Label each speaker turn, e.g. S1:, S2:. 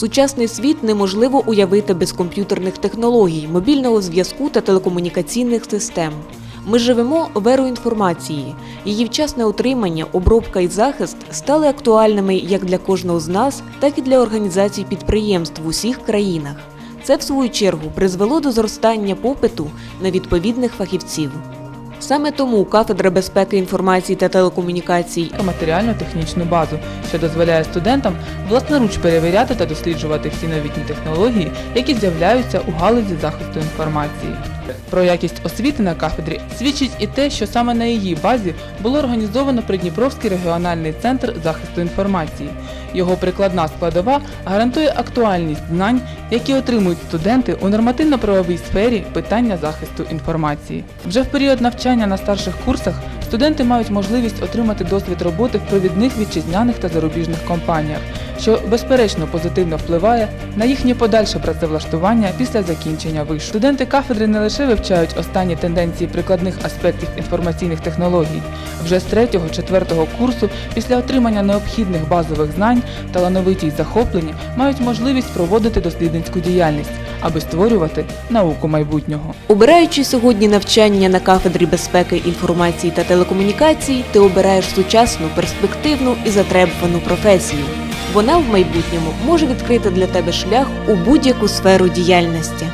S1: Сучасний світ неможливо уявити без комп'ютерних технологій, мобільного зв'язку та телекомунікаційних систем. Ми живемо в еру інформації. Її вчасне отримання, обробка і захист стали актуальними як для кожного з нас, так і для організацій підприємств в усіх країнах. Це, в свою чергу, призвело до зростання попиту на відповідних фахівців. Саме тому кафедра безпеки інформації та телекомунікацій
S2: матеріально-технічну базу, що дозволяє студентам власноруч перевіряти та досліджувати всі новітні технології, які з'являються у галузі захисту інформації. Про якість освіти на кафедрі свідчить і те, що саме на її базі було організовано Придніпровський регіональний центр захисту інформації. Його прикладна складова гарантує актуальність знань, які отримують студенти у нормативно-правовій сфері питання захисту інформації. Вже в період навчання на старших курсах студенти мають можливість отримати досвід роботи в провідних вітчизняних та зарубіжних компаніях, що безперечно позитивно впливає на їхнє подальше працевлаштування після закінчення вишу. Студенти кафедри не лише вивчають останні тенденції прикладних аспектів інформаційних технологій. Вже з 3-4 курсу, після отримання необхідних базових знань, талановиті й захоплені мають можливість проводити дослідницьку діяльність, аби створювати науку майбутнього.
S1: Обираючи сьогодні навчання на кафедрі безпеки інформації та телекомунікацій, ти обираєш сучасну, перспективну і затребувану професію. Вона в майбутньому може відкрити для тебе шлях у будь-яку сферу діяльності.